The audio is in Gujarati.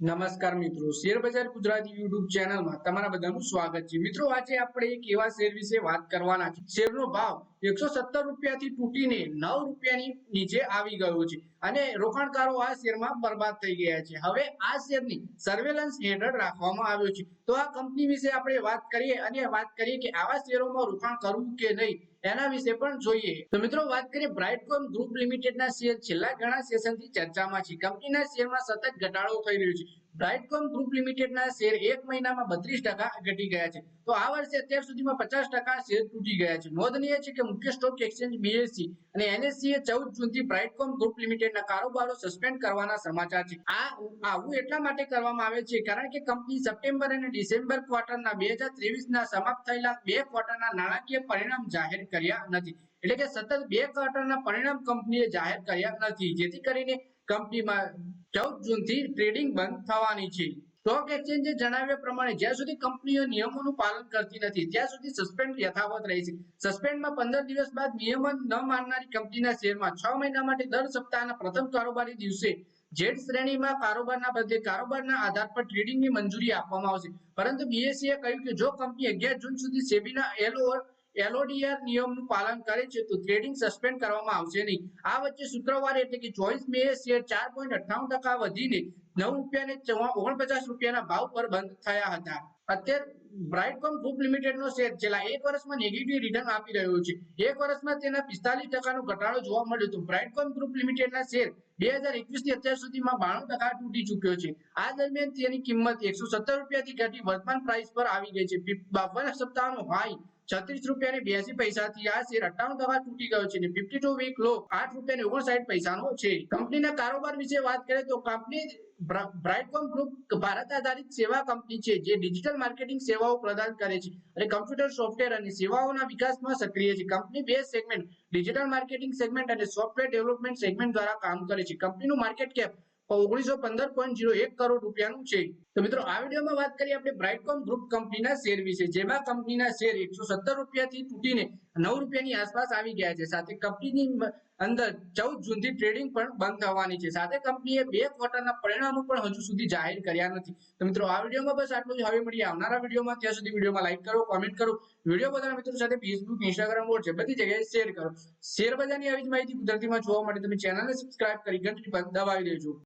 નમસ્કાર મિત્રો. શેર બજાર ગુજરાતી યુટ્યુબ ચેનલમાં તમારા બધાનું સ્વાગત છે. મિત્રો, આજે આપણે એક એવા શેર વિશે વાત કરવાના છે. શેરનો ભાવ એકસો સત્તર રૂપિયાથી તૂટીને નવ રૂપિયાની નીચે આવી ગયો છે અને રોકાણકારો આ શેરમાં બરબાદ થઈ ગયા છે. હવે આ શેરની સર્વેલન્સ હેઠળ રાખવામાં આવ્યો છે. તો આ કંપની વિશે આપણે વાત કરીએ અને વાત કરીએ કે આવા શેરોમાં રોકાણ કરવું કે નહીં એના વિશે પણ જોઈએ. તો મિત્રો, વાત કરીએ બ્રાઇટકોમ ગ્રુપ લિમિટેડના શેર. છેલ્લા ઘણા સેશનથી ચર્ચામાં છે કંપનીના શેરમાં સતત ઘટાડો થઈ રહ્યો છે. બ્રાઇટકોમ ગ્રુપ લિમિટેડના શેર એક મહિનામાં બત્રીસ ટકા ઘટી ગયા છે. તો આ વર્ષે અત્યાર સુધીમાં પચાસ ટકા શેર તૂટી ગયા છે. નોંધનીય છે કે મુખ્ય સ્ટોક એક્સચેન્જ બીએસસી અને એનએસસી એ ચૌદ જૂનથી બ્રાઇટકોમ ગ્રુપ લિમિટેડના કારોબારો સસ્પેન્ડ કરવાના સમાચાર છે. આ આવું એટલા માટે કરવામાં આવે છે કારણ કે કંપની સપ્ટેમ્બર અને ડિસેમ્બર ક્વાર્ટરના બે હજાર ત્રેવીસના સમાપ્ત થયેલા બે ક્વાર્ટરના નાણાકીય પરિણામ જાહેર કર્યા નથી. એટલે કે સતત બે ક્વાર્ટરના પરિણામ કંપનીએ જાહેર કર્યા નથી. જેથી કરીને કંપનીમાં ચૌદ જૂનથી ટ્રેડિંગ બંધ થવાની છે. સ્ટોક એક્સચેન્જે જણાવ્યા પ્રમાણે જ્યાં સુધી કંપનીઓ નિયમોનું પાલન કરતી નથી, ત્યાં સુધી સસ્પેન્ડ યથાવત રહે છે. સસ્પેન્ડમાં પંદર દિવસ બાદ નિયમન ન માનનારી કંપનીના શેરમાં છ મહિના માટે દર સપ્તાહના પ્રથમ કારોબારી દિવસે જેડ શ્રેણીમાં કારોબારના બદલે કારોબારના આધાર પર ટ્રેડિંગની મંજૂરી આપવામાં આવશે. પરંતુ બીએસસીએ કહ્યું કે જો કંપની અગિયાર જૂન સુધી સેબીના એલઓ એલઓડીઆર નિયમનું પાલન કરે છે તો ટ્રેડિંગ સસ્પેન્ડ કરવામાં આવશે નહીં. આ વચ્ચે શુક્રવારે એટલે કે ચોવીસ મે શેર ચાર પોઈન્ટ અઠ્ઠાવન ટકા વધીને નવ રૂપિયા ને ઓગણપચાસ રૂપિયાના ભાવ પર બંધ થયા હતા. અત્યારે બ્રાઇટકોમ ગ્રુપ લિમિટેડનો શેર છેલ્લા એક વર્ષમાં નેગેટિવ રિટર્ન આપી રહ્યો છે. એક વર્ષમાં તેના પિસ્તાલીસ ટકાનો ઘટાડો જોવા મળ્યો હતો બ્રાઇટકોમ ગ્રુપ લિમિટેડના શેર બે હજાર એકવીસથી અત્યાર સુધીમાં બાણું ટકા તૂટી ચુક્યો છે. આ દરમિયાન તેની કિંમત એકસો સત્તર રૂપિયાથી ઘટી વર્તમાન પ્રાઇસ પર આવી ગઈ છે. બાવન સપ્તાહનો હાઈ છત્રીસ રૂપિયા ને બ્યાસી પૈસાથી આ શેર અઠાવન ટકા તૂટી ગયો છે ફિફ્ટી ટુ વીક લો આઠ રૂપિયા ને ઓગણસાઠ પૈસાનો છે. કંપનીના કારોબાર વિશે વાત કરીએ તો કંપની બ્રાઇટકોમ ગ્રુપ ભારત આધારિત સેવા કંપની છે જે ડિજિટલ માર્કેટિંગ સેવાઓ પ્રદાન કરે છે અને કમ્પ્યુટર સોફ્ટવેર અને સેવાઓના વિકાસમાં સક્રિય છે. કંપની બે સેગમેન્ટ ડિજિટલ માર્કેટિંગ સેગમેન્ટ અને સોફ્ટવેર ડેવલપમેન્ટ સેગમેન્ટ દ્વારા કામ કરે છે. કંપનીનું માર્કેટ કેપ ઓગણીસો પંદર પોઈન્ટ જીરો એક કરોડ રૂપિયાનું છે. તો મિત્રો, આ વિડીયોમાં વાત કરીએ આપણે બ્રાઇટકોમ ગ્રુપ કંપનીના શેર વિશે. જેમાં કંપનીના શેર એકસો સત્તર રૂપિયાથી તૂટીને નવ રૂપિયાની આસપાસ આવી ગયા છે. સાથે કંપનીની અંદર ચૌદ જૂનથી ટ્રેડિંગ પણ બંધ થવાની છે. સાથે કંપનીએ બે ક્વાર્ટરના પરિણામો પણ હજુ સુધી જાહેર કર્યા નથી. મિત્રો, આ વિડીયોમાં બસ આટલું જ. આવનારા વિડીયોમાં. ત્યાં સુધી વિડીયોમાં લાઈક કરો કોમેન્ટ કરો. વીડિયો પોતાના મિત્રો સાથે ફેસબુક ઇન્સ્ટાગ્રામ વોટ્સએપ બધી જગ્યાએ શેર કરો. શેર બજારની આવી જ માહિતી ગુજરાતીમાં જોવા માટે તમે ચેનલને સબસ્ક્રાઇબ કરી ઘંટડી પર દબાવી દેજો.